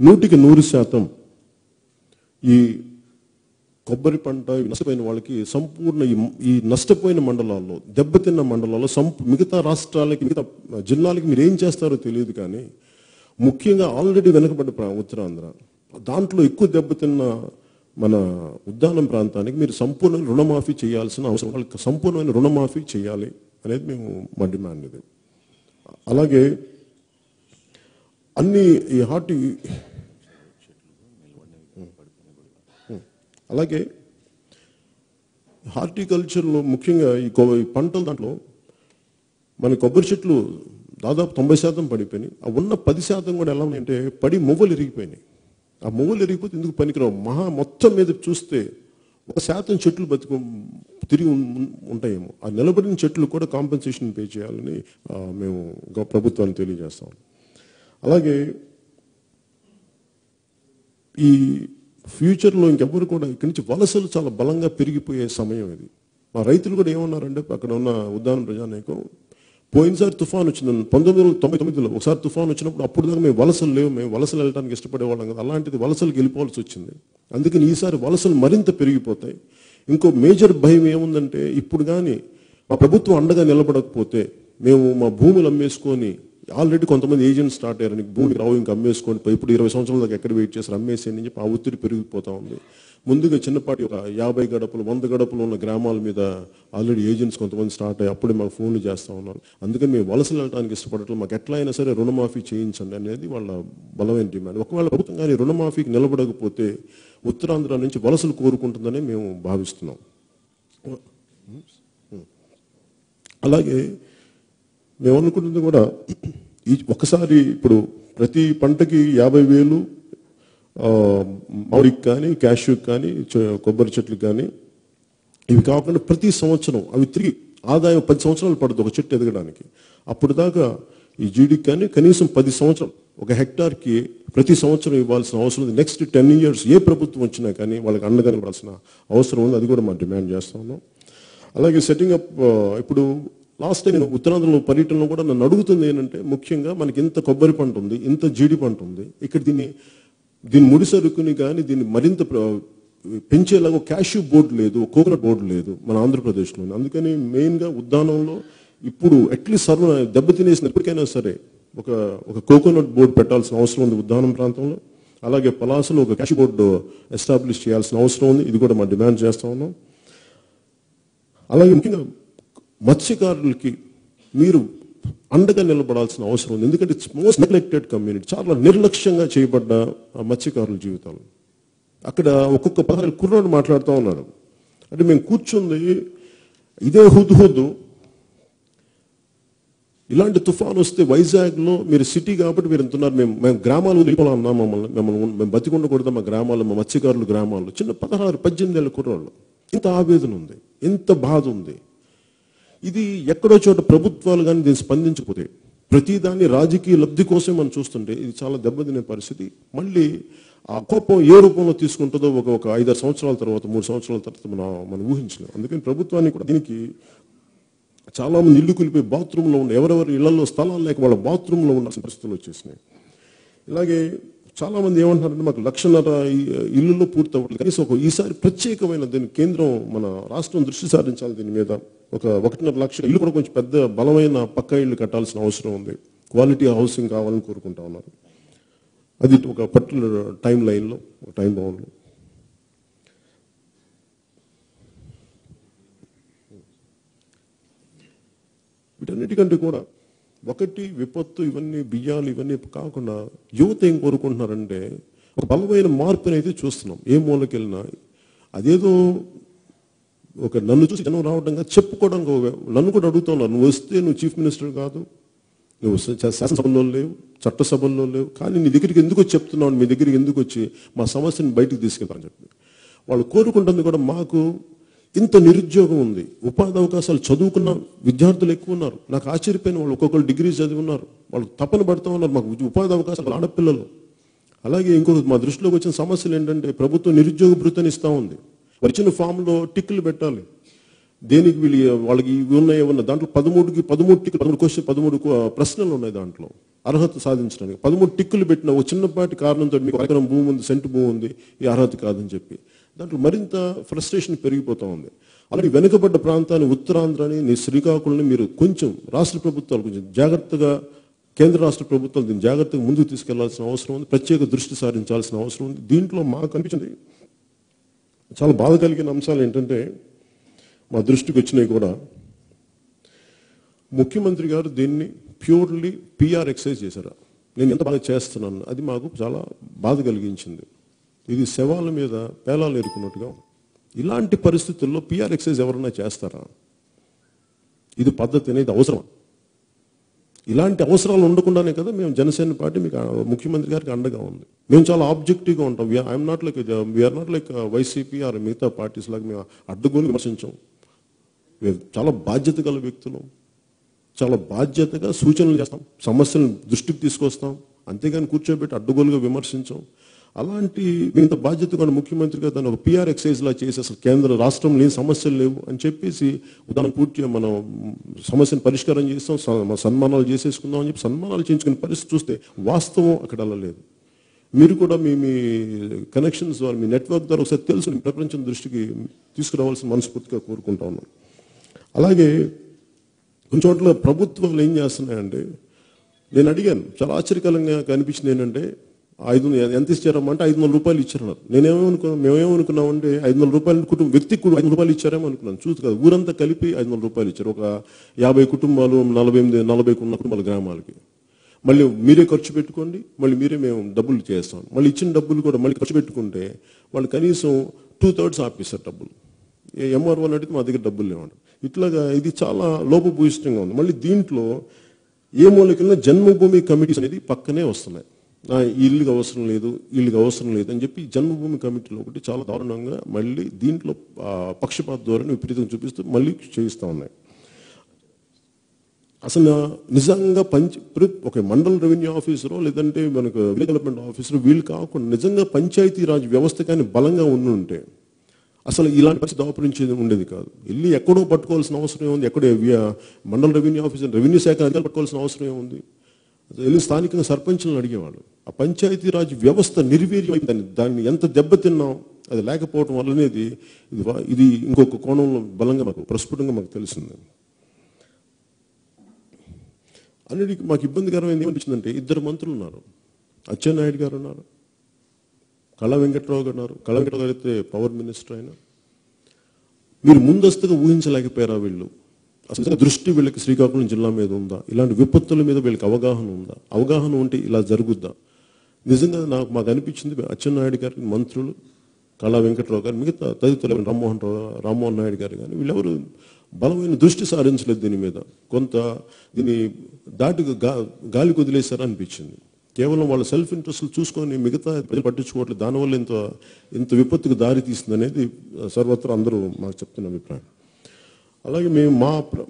నూటికి నూరు శాతం ఈ కొబ్బరి పంట నష్టపోయిన వాళ్ళకి సంపూర్ణ ఈ ఈ నష్టపోయిన మండలాల్లో దెబ్బతిన్న మండలాల్లో సంపూ మిగతా రాష్ట్రాలకి మిగతా జిల్లాలకి మీరు ఏం చేస్తారో తెలియదు కానీ ముఖ్యంగా ఆల్రెడీ వెనుకబడ్డ ఉత్తరాంధ్ర. దాంట్లో ఎక్కువ దెబ్బతిన్న మన ఉద్దానం ప్రాంతానికి మీరు సంపూర్ణ రుణమాఫీ చేయాల్సిన అవసరం వాళ్ళకి సంపూర్ణమైన రుణమాఫీ చేయాలి అనేది మేము మా డిమాండ్ ఇది. అలాగే అన్ని ఈ హార్ట్ అలాగే హార్టికల్చర్లో ముఖ్యంగా ఈ పంటల దాంట్లో మన కొబ్బరి చెట్లు దాదాపు తొంభై శాతం పడిపోయినాయి. ఆ ఉన్న పది శాతం కూడా ఎలా ఉన్నాయంటే పడి మువ్వలు ఇరిగిపోయినాయి. ఆ మువ్వలు ఇరిగిపోతే ఎందుకు పనికిరావు? మహా మొత్తం మీద చూస్తే ఒక శాతం చెట్లు బతుకు తిరిగి ఉంటాయేమో. ఆ నిలబడిన చెట్లు కూడా కాంపెన్సేషన్ పే చేయాలని మేము ప్రభుత్వాన్ని తెలియజేస్తాం. అలాగే ఈ ఫ్యూచర్లో ఇంకెవ్వరు కూడా ఇక్కడి నుంచి వలసలు చాలా బలంగా పెరిగిపోయే సమయం ఇది. మా రైతులు కూడా ఏమన్నారంటే అక్కడ ఉన్న ఉద్దానం ప్రజానీకం పోయినసారి తుఫాన్ వచ్చింది. పంతొమ్మిది వందల తొంభై తొమ్మిదిలో ఒకసారి తుఫాన్ వచ్చినప్పుడు అప్పుడు దాకా మేము వలసలు లేవు మేము వలసలు వెళ్ళడానికి ఇష్టపడేవాళ్ళం కదా. అలాంటిది వలసలకు వెళ్ళిపోవాల్సి వచ్చింది. అందుకని ఈసారి వలసలు మరింత పెరిగిపోతాయి. ఇంకో మేజర్ భయం ఏముందంటే ఇప్పుడు కానీ మా ప్రభుత్వం అండగా నిలబడకపోతే మేము మా భూములు అమ్మేసుకొని ఆల్రెడీ కొంతమంది ఏజెంట్స్ స్టార్ట్ అయ్యారు. నీకు భూమి రావు ఇంకా అమ్మేసుకోండి. ఇప్పుడు ఇరవై సంవత్సరాల దాకా ఎక్కడ వెయిట్ చేస్తారు అమ్మేసేయని చెప్పి ఆ ఒత్తిడి పెరిగిపోతా ఉంది. ముందుగా చిన్నపాటి ఒక యాభై గడపలు వంద గడపలు ఉన్న గ్రామాల మీద ఆల్రెడీ ఏజెంట్స్ కొంతమంది స్టార్ట్ అయ్యి అప్పుడే మాకు ఫోన్లు చేస్తా ఉన్నారు. అందుకని మేము వలసలు వెళ్ళడానికి ఇష్టపడటం మాకు ఎట్లా అయినా సరే రుణమాఫీ చేయించండి అనేది వాళ్ళ బలమైన డిమాండ్. ఒకవేళ ప్రభుత్వం కానీ రుణమాఫీకి నిలబడకపోతే ఉత్తరాంధ్ర నుంచి వలసలు కోరుకుంటుందని మేము భావిస్తున్నాం. అలాగే మేము అనుకున్నది కూడా ఈ ఒకసారి ఇప్పుడు ప్రతి పంటకి యాభై వేలు మౌరికి మామిడికి కానీ క్యాష్యూకి కానీ కొబ్బరి చెట్లకు కానీ ఇవి కాకుండా ప్రతి సంవత్సరం అవి తిరిగి ఆదాయం పది సంవత్సరాలు పడుతుంది ఒక చెట్టు ఎదగడానికి. అప్పుడు దాకా ఈ జీడికి కానీ కనీసం పది సంవత్సరం ఒక హెక్టార్కి ప్రతి సంవత్సరం ఇవ్వాల్సిన అవసరం ఉంది. నెక్స్ట్ టెన్ ఇయర్స్ ఏ ప్రభుత్వం వచ్చినా కానీ వాళ్ళకి అండగా ఇవ్వాల్సిన అవసరం ఉంది. అది కూడా మనం డిమాండ్ చేస్తా ఉన్నాం. అలాగే సెట్టింగ్ అప్ ఇప్పుడు లాస్ట్ టైం నేను ఉత్తరాంధ్రలో పర్యటనలో కూడా నన్ను అడుగుతుంది ఏంటంటే ముఖ్యంగా మనకి ఇంత కొబ్బరి పంట ఉంది ఇంత జీడి పంట ఉంది ఇక్కడ దీన్ని దీన్ని ముడి సరుకుని కానీ దీన్ని మరింత పెంచేలాగా క్యాష్యూ బోర్డు లేదు కోకోనట్ బోర్డు లేదు మన ఆంధ్రప్రదేశ్లో అందుకని మెయిన్గా ఉద్దానంలో ఇప్పుడు అట్లీస్ట్ సర్వ దెబ్బతినేసిన ఎప్పటికైనా సరే ఒక ఒక కోకోనట్ బోర్డు పెట్టాల్సిన అవసరం ఉంది ఉద్దానం ప్రాంతంలో. అలాగే పలాసలో ఒక క్యాష్ బోర్డు ఎస్టాబ్లిష్ చేయాల్సిన అవసరం ఉంది ఇది కూడా మనం డిమాండ్ చేస్తా ఉన్నాం. అలాగే ముఖ్యంగా మత్స్యకారులకి మీరు అండగా నిలబడాల్సిన అవసరం ఉంది. ఎందుకంటే ఇట్స్ మోస్ట్ నెగ్లెక్టెడ్ కమ్యూనిటీ చాలా నిర్లక్ష్యంగా చేయబడ్డ ఆ మత్స్యకారుల జీవితాలు. అక్కడ ఒక్కొక్క పదహారు కుర్రాడు మాట్లాడుతూ ఉన్నారు అంటే మేము కూర్చుంది ఇదే హుద్ హుద్. ఇలాంటి తుఫాన్ వస్తే వైజాగ్లో మీరు సిటీ కాబట్టి మీరు ఎంతున్నారు మేము మేము గ్రామాలు వెళ్ళిపోవాలన్నా మమ్మల్ని మిమ్మల్ని మేము బతికుండకూడదు మా గ్రామాలు మా మత్స్యకారులు గ్రామాలు. చిన్న పదహారు పద్దెనిమిది ఏళ్ళ కుర్రాళ్ళు ఇంత ఆవేదన ఉంది ఎంత బాధ ఉంది. ఇది ఎక్కడో చోట ప్రభుత్వాలు కానీ దీన్ని స్పందించకపోతే ప్రతిదాన్ని రాజకీయ లబ్ధి కోసం మనం చూస్తుంటే ఇది చాలా దెబ్బతినే పరిస్థితి. మళ్ళీ ఆ కోపం ఏ రూపంలో తీసుకుంటుందో ఒక ఒక ఐదారు సంవత్సరాల తర్వాత మూడు సంవత్సరాల తర్వాత మనం మనం ఊహించలేము అందుకని ప్రభుత్వాన్ని కూడా దీనికి చాలా మంది ఇల్లు కూలిపోయి బాత్రూంలో ఉన్న ఎవరెవరి ఇళ్ళలో స్థలాలు లేక వాళ్ళ బాత్రూంలో ఉండాల్సిన పరిస్థితులు వచ్చేసినాయి. ఇలాగే చాలా మంది ఏమంటున్నారంటే మాకు లక్షన్నర ఇల్లుల్లో పూర్తి అవ్వట్లేదు కనీసం ఒక ఈసారి ప్రత్యేకమైన దీని కేంద్రం మన రాష్ట్రం దృష్టి సారించాలి దీని మీద. ఒక ఒకటిన్నర లక్షల ఇల్లు కూడా కొంచెం పెద్ద బలమైన పక్క ఇల్లు కట్టాల్సిన అవసరం ఉంది. క్వాలిటీ హౌసింగ్ కావాలని కోరుకుంటా ఉన్నారు. అది ఒక పర్టికులర్ టైం లైన్లో ఒక టైం బౌండ్లో వీటన్నిటికంటే కూడా ఒకటి విపత్తు ఇవన్నీ బియ్యాలు ఇవన్నీ కాకుండా యువత ఏం కోరుకుంటున్నారంటే ఒక బలమైన మార్పునైతే చూస్తున్నాం. ఏ మూలకెళ్ళినా అదేదో ఒక నన్ను చూసి జనం రావడంగా చెప్పుకోవడానికి నన్ను కూడా అడుగుతున్నారు నువ్వు వస్తే నువ్వు చీఫ్ మినిస్టర్ కాదు. నువ్వు శా- శాసనసభలో లేవు చట్టసభల్లో లేవు. కానీ నీ దగ్గరికి ఎందుకు వచ్చి చెప్తున్నావు? మీ దగ్గరికి ఎందుకు వచ్చి మా సమస్యను బయటకు తీసుకెళ్తారని చెప్పి. వాళ్ళు కోరుకుంటుంది కూడా మాకు ఇంత నిరుద్యోగం ఉంది. ఉపాధి అవకాశాలు చదువుకున్న విద్యార్థులు ఎక్కువ ఉన్నారు. నాకు ఆశ్చర్యపోయిన వాళ్ళు ఒక్కొక్కరు డిగ్రీ చదివి ఉన్నారు. వాళ్ళు తపన పడుతూ ఉన్నారు మాకు ఉపాధి అవకాశాలు ఆడపిల్లలు. అలాగే ఇంకొక మా దృష్టిలోకి వచ్చిన సమస్యలు ఏంటంటే ప్రభుత్వం నిరుద్యోగ భృతిని ఇస్తా ఉంది. వచ్చిన ఫామ్లో టిక్కులు పెట్టాలి. దేనికి వీళ్ళు వాళ్ళకి ఇవి ఉన్నాయి ఏమన్నా? దాంట్లో పదమూడుకి పదమూడు టిక్కులు పదమూడు క్వశ్చన్ పదమూడు ప్రశ్నలు ఉన్నాయి దాంట్లో. అర్హత సాధించడానికి. పదమూడు టిక్కులు పెట్టిన ఒక చిన్నపాటి కారణంతో మీకు ఎకరం భూమి ఉంది సెంటు భూమి ఉంది ఈ అర్హత కాదని చెప్పి. దాంట్లో మరింత ఫ్రస్ట్రేషన్ పెరిగిపోతూ ఉంది. అలాగే వెనుకబడ్డ ప్రాంతాన్ని ఉత్తరాంధ్రని నీ శ్రీకాకుళంని మీరు కొంచెం రాష్ట్ర ప్రభుత్వాలు కొంచెం జాగ్రత్తగా కేంద్ర రాష్ట్ర ప్రభుత్వాలు దీన్ని జాగ్రత్తగా ముందుకు తీసుకెళ్ళాల్సిన అవసరం ఉంది. ప్రత్యేక దృష్టి సారించాల్సిన అవసరం ఉంది. దీంట్లో మాకు అనిపించింది చాలా బాధ కలిగిన అంశాలు ఏంటంటే మా దృష్టికి వచ్చినాయి కూడా ముఖ్యమంత్రి గారు దీన్ని ప్యూర్లీ పిఆర్ ఎక్సైజ్ చేశారు. నేను ఎంత బాగా చేస్తున్నాను అది మాకు చాలా బాధ కలిగించింది. ఇది శవాల మీద పేలాలు ఎరుకున్నట్టుగా ఇలాంటి పరిస్థితుల్లో పిఆర్ ఎక్సైజ్ ఎవరైనా చేస్తారా? ఇది పద్ధతి అనేది అవసరం. ఇలాంటి అవసరాలు ఉండకుండానే కదా మేము జనసేన పార్టీ మీకు ముఖ్యమంత్రి గారికి అండగా ఉంది. మేము చాలా ఆబ్జెక్టివ్గా ఉంటాం. I'm not like we are not like YCP or మిగతా పార్టీస్ లాగా మేము అడ్డుకొని విమర్శించాం. చాలా బాధ్యత గల వ్యక్తులు. చాలా బాధ్యతగా సూచనలు చేస్తాం. సమస్యలను దృష్టికి తీసుకొస్తాం. అంతేగాని కూర్చోబెట్టి అడ్డుగోలుగా విమర్శించాం. అలాంటి ఇంత బాధ్యతగా ముఖ్యమంత్రిగా దాన్ని ఒక పిఆర్ ఎక్సైజ్లా చేసి అసలు కేంద్ర రాష్ట్రం లేని సమస్యలు లేవు అని చెప్పేసి దాన్ని పూర్తిగా మనం సమస్యను పరిష్కారం చేస్తాం. స- సన్మానాలు చేసేసుకుందాం అని చెప్పి సన్మానాలు చేయించుకునే పరిస్థితి చూస్తే వాస్తవం అక్కడ అలా లేదు. మీరు కూడా మీ మీ కనెక్షన్స్ ద్వారా మీ నెట్వర్క్ ద్వారా ఒకసారి తెలుసు ప్రపంచం దృష్టికి తీసుకురావాల్సిన మనస్ఫూర్తిగా కోరుకుంటా ఉన్నాను. అలాగే కొన్ని చోట్ల ప్రభుత్వాలు ఏం చేస్తున్నాయంటే నేను అడిగాను చాలా ఆశ్చర్యకరంగా కనిపించింది ఏంటంటే ఐదు ఎంత ఇచ్చారమ్మా అంటే ఐదు వందల రూపాయలు ఇచ్చారన్నారు. నేనేమనుకున్నాను మేమేమనుకున్నామంటే ఐదు వందల రూపాయలు కుటుంబం వ్యక్తికి కూడా ఐదు వందల రూపాయలు ఇచ్చారేమో అనుకున్నాను. చూసి కదా ఊరంతా కలిపి ఐదు వందల రూపాయలు ఇచ్చారు. ఒక యాభై కుటుంబాలు నలభై ఎనిమిది నలభై ఉన్న కుటుంబాల గ్రామాలకి. మళ్ళీ మీరే ఖర్చు పెట్టుకోండి మళ్ళీ మీరే మేము డబ్బులు చేస్తాం. మళ్ళీ ఇచ్చిన డబ్బులు కూడా మళ్ళీ ఖర్చు పెట్టుకుంటే వాళ్ళు కనీసం టూ థర్డ్స్ ఆపేస్తారు డబ్బులు ఎంఆర్ఓ అని అడిగితే మా దగ్గర డబ్బులు లేవండి ఇట్లాగా ఇది చాలా లోపభూయిష్టంగా ఉంది. మళ్ళీ దీంట్లో ఏ మూలకెళ్ళినా జన్మభూమి కమిటీస్ అనేది పక్కనే వస్తున్నాయి. ఈ ఇల్లుకి అవసరం లేదు ఇల్లుకి అవసరం లేదు అని చెప్పి జన్మభూమి కమిటీలో ఒకటి చాలా దారుణంగా మళ్ళీ దీంట్లో పక్షపాత ధోరణి విపరీతం చూపిస్తూ మళ్ళీ చేయిస్తూ ఉన్నాయి. అసలు నిజంగా పంచ ఒక మండల రెవెన్యూ ఆఫీసరో లేదంటే మనకు విలేజ్ డెవలప్మెంట్ ఆఫీసరో వీళ్ళు కాకుండా నిజంగా పంచాయతీరాజ్ వ్యవస్థ కానీ బలంగా ఉండి ఉంటే అసలు ఇలాంటి పరిస్థితి దాపురించేది ఉండేది కాదు. వెళ్ళి ఎక్కడో పట్టుకోవాల్సిన అవసరం ఏముంది? ఎక్కడో మండల రెవెన్యూ ఆఫీసర్ రెవెన్యూ శాఖ అధికారులు పట్టుకోవాల్సిన అవసరం ఏముంది? వెళ్ళి స్థానికంగా సర్పంచులను అడిగేవాళ్ళు. ఆ పంచాయతీరాజ్ వ్యవస్థ నిర్వీర్యమైందని దాన్ని ఎంత దెబ్బతిన్నాం అది లేకపోవడం వల్ల అనేది ఇది ఇది ఇంకొక కోణంలో బలంగా మాకు ప్రస్ఫుటంగా మాకు తెలిసిందండి ఆల్రెడీ మాకు ఇబ్బందికరమైంది. ఏమనిపించిందంటే ఇద్దరు మంత్రులు ఉన్నారు. అచ్చెన్నాయుడు గారు ఉన్నారు. కళా వెంకట్రావు గారు ఉన్నారు. కళా వెంకట్రావు గారు అయితే పవర్ మినిస్టర్ అయినా మీరు ముందస్తుగా ఊహించలేకపోయారా వీళ్ళు? అసలు దృష్టి వీళ్ళకి శ్రీకాకుళం జిల్లా మీద ఉందా? ఇలాంటి విపత్తుల మీద వీళ్ళకి అవగాహన ఉందా? అవగాహన ఉంటే ఇలా జరుగుద్దా? నిజంగా నాకు మాకు అనిపించింది అచ్చెన్నాయుడు గారి మంత్రులు కళా వెంకట్రావు గారు మిగతా తదితరులు రామ్మోహన్ రావు రామ్మోహన్ నాయుడు గారు కానీ వీళ్ళెవరు బలమైన దృష్టి సారించలేదు దీని మీద. కొంత దీన్ని దాటిగా గా- గాలికి వదిలేశారు అనిపించింది. కేవలం వాళ్ళ సెల్ఫ్ ఇంట్రెస్ట్లు చూసుకొని మిగతా ప్రజలు పట్టించుకోవట్లేదు. దానివల్ల ఇంత ఇంత విపత్తుకు దారి తీసింది అనేది సర్వత్రా అందరూ మాకు చెప్తున్న అభిప్రాయం. అలాగే మేము మా ప్ర-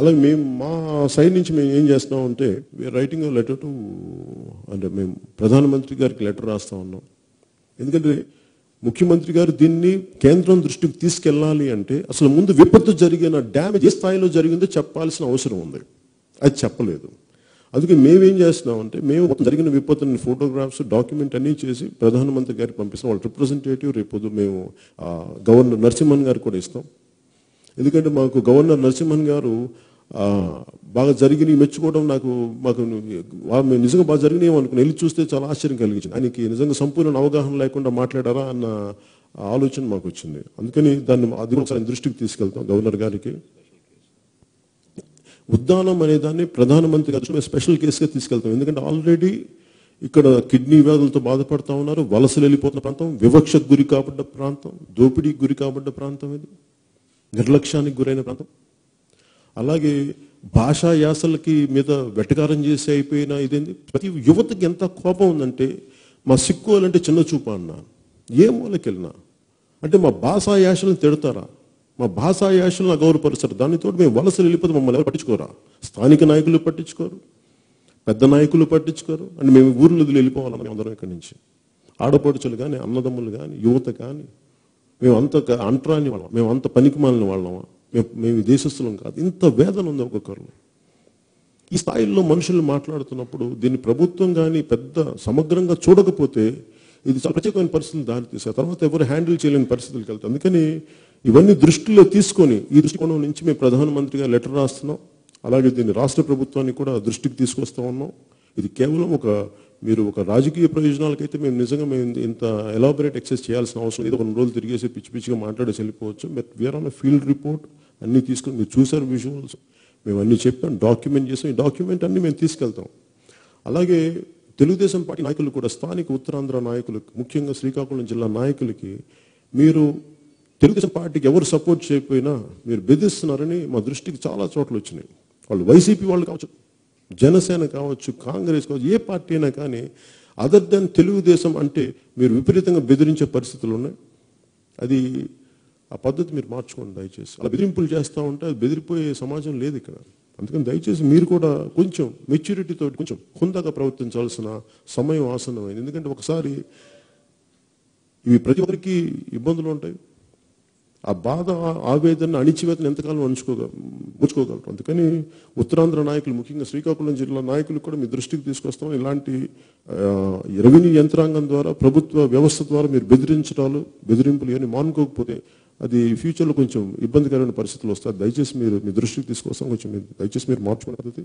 అలాగే మేము మా సైడ్ నుంచి మేము ఏం చేస్తున్నాం అంటే రైటింగ్ లెటర్ టు అంటే మేము ప్రధానమంత్రి గారికి లెటర్ రాస్తా ఉన్నాం. ఎందుకంటే ముఖ్యమంత్రి గారు దీన్ని కేంద్రం దృష్టికి తీసుకెళ్ళాలి అంటే అసలు ముందు విపత్తు జరిగిన డ్యామేజ్ ఏ స్థాయిలో జరిగిందో చెప్పాల్సిన అవసరం ఉంది. అది చెప్పలేదు. అందుకే మేమేం చేస్తున్నాం అంటే మేము జరిగిన విపత్తుని ఫోటోగ్రాఫ్స్ డాక్యుమెంట్ అన్నీ చేసి ప్రధానమంత్రి గారికి పంపిస్తాం. వాళ్ళ రిప్రజెంటేటివ్ రేపు మేము గవర్నర్ నరసింహన్ గారు కూడా ఇస్తాం. ఎందుకంటే మాకు గవర్నర్ నరసింహన్ గారు బాగా జరిగినవి మెచ్చుకోవడం నాకు మాకు నిజంగా బాగా జరిగినాయి అనుకుని వెళ్ళి చూస్తే చాలా ఆశ్చర్యం కలిగించింది. ఆయనకి నిజంగా సంపూర్ణ అవగాహన లేకుండా మాట్లాడారా అన్న ఆలోచన మాకు వచ్చింది. అందుకని దాన్ని అది ఒకసారి దృష్టికి తీసుకెళ్తాం గవర్నర్ గారికి. ఉద్దానం అనే దాన్ని ప్రధానమంత్రి గారు మేము స్పెషల్ కేసుగా తీసుకెళ్తాం. ఎందుకంటే ఆల్రెడీ ఇక్కడ కిడ్నీ వ్యాధులతో బాధపడతా ఉన్నారు. వలసలు వెళ్ళిపోతున్న ప్రాంతం వివక్షకు గురి కాబడ్డ ప్రాంతం దోపిడీకి గురి కాబడ్డ ప్రాంతం ఇది. నిర్లక్ష్యానికి గురైన ప్రాంతం. అలాగే భాషా యాసలకి మీద వెటకారం చేసి అయిపోయిన ఇదేంది? ప్రతి యువతకి ఎంత కోపం ఉందంటే మా సిక్కువాలంటే చిన్న చూపు అన్న. ఏ మూలకెళ్ళినా. అంటే మా భాషా యాసలను తిడతారా? మా భాషా యాసలను అగౌరవపరుస్తారు? దానితో మేము వలసలు వెళ్ళిపోతే మమ్మల్ని ఎవరు పట్టించుకోరా? స్థానిక నాయకులు పట్టించుకోరు. పెద్ద నాయకులు పట్టించుకోరు. అంటే మేము ఊర్లు వదిలి అందరం ఇక్కడి నుంచి? ఆడపడుచులు కానీ అన్నదమ్ములు కానీ యువత కానీ మేము అంత అంటరాని వాళ్ళం. మేము అంత పనికి మాలిన వాళ్ళమా? మేము మేము దేశస్తులం కాదు. ఇంత వేదన ఉంది ఒక్కొక్కరు ఈ స్థాయిలో మనుషులు మాట్లాడుతున్నప్పుడు దీన్ని ప్రభుత్వం కానీ పెద్ద సమగ్రంగా చూడకపోతే ఇది చాలా ప్రత్యేకమైన పరిస్థితులు దారితీసాయి తర్వాత ఎవరు హ్యాండిల్ చేయలేని పరిస్థితులకు వెళ్తారు అందుకని ఇవన్నీ దృష్టిలో తీసుకొని ఈ దృష్టికోణం నుంచి మేము ప్రధానమంత్రిగా లెటర్ రాస్తున్నాం. అలాగే దీన్ని రాష్ట్ర ప్రభుత్వాన్ని కూడా దృష్టికి తీసుకొస్తా ఉన్నాం. ఇది కేవలం ఒక మీరు ఒక రాజకీయ ప్రయోజనాలకైతే మేము నిజంగా మేము ఇంత ఎలాబరేట్ ఎక్సెస్ చేయాల్సిన అవసరం లేదు. ఒక రెండు రోజులు తిరిగేసి పిచ్చి పిచ్చిగా మాట్లాడేసి వెళ్ళిపోవచ్చు. But we are on field report అన్ని తీసుకొని మీరు చూసారు విజువల్స్ మేము అన్ని చెప్పాం డాక్యుమెంట్ చేసాం. ఈ డాక్యుమెంట్ అన్ని మేము తీసుకెళ్తాం. అలాగే తెలుగుదేశం పార్టీ నాయకులు కూడా స్థానిక ఉత్తరాంధ్ర నాయకులకు ముఖ్యంగా శ్రీకాకుళం జిల్లా నాయకులకి మీరు తెలుగుదేశం పార్టీకి ఎవరు సపోర్ట్ చేయకపోయినా మీరు బెదిరిస్తున్నారని మా దృష్టికి చాలా చోట్ల వచ్చినాయి. వాళ్ళు వైసీపీ వాళ్ళు కావచ్చు జనసేన కావచ్చు కాంగ్రెస్ కావచ్చు ఏ పార్టీ అయినా కానీ అదర్ దెన్ తెలుగుదేశం అంటే మీరు విపరీతంగా బెదిరించే పరిస్థితులు ఉన్నాయి. అది ఆ పద్ధతి మీరు మార్చుకోండి దయచేసి. అలా బెదిరింపులు చేస్తూ ఉంటే అది బెదిరిపోయే సమాజం లేదు ఇక్కడ. అందుకని దయచేసి మీరు కూడా కొంచెం మెచ్యూరిటీతో కొంచెం హుందాగా ప్రవర్తించాల్సిన సమయం ఆసన్నమైంది. ఎందుకంటే ఒకసారి ఇవి ప్రతి ఒక్కరికి ఇబ్బందులు ఉంటాయి. ఆ బాధ ఆవేదన అణిచివేతను ఎంతకాలం అణుచుకోగ ఉంచుకోగలరు. అందుకని ఉత్తరాంధ్ర నాయకులు ముఖ్యంగా శ్రీకాకుళం జిల్లా నాయకులు కూడా మీ దృష్టికి తీసుకొస్తాం. ఇలాంటి రెవెన్యూ యంత్రాంగం ద్వారా ప్రభుత్వ వ్యవస్థ ద్వారా మీరు బెదిరించడాలు బెదిరింపులు ఇవన్నీ మానుకోకపోతే అది ఫ్యూచర్లో కొంచెం ఇబ్బందికరమైన పరిస్థితులు వస్తాయి. దయచేసి మీరు మీ దృష్టికి తీసుకొస్తాం కొంచెం మీరు దయచేసి మీరు మార్చుకునే పద్ధతి.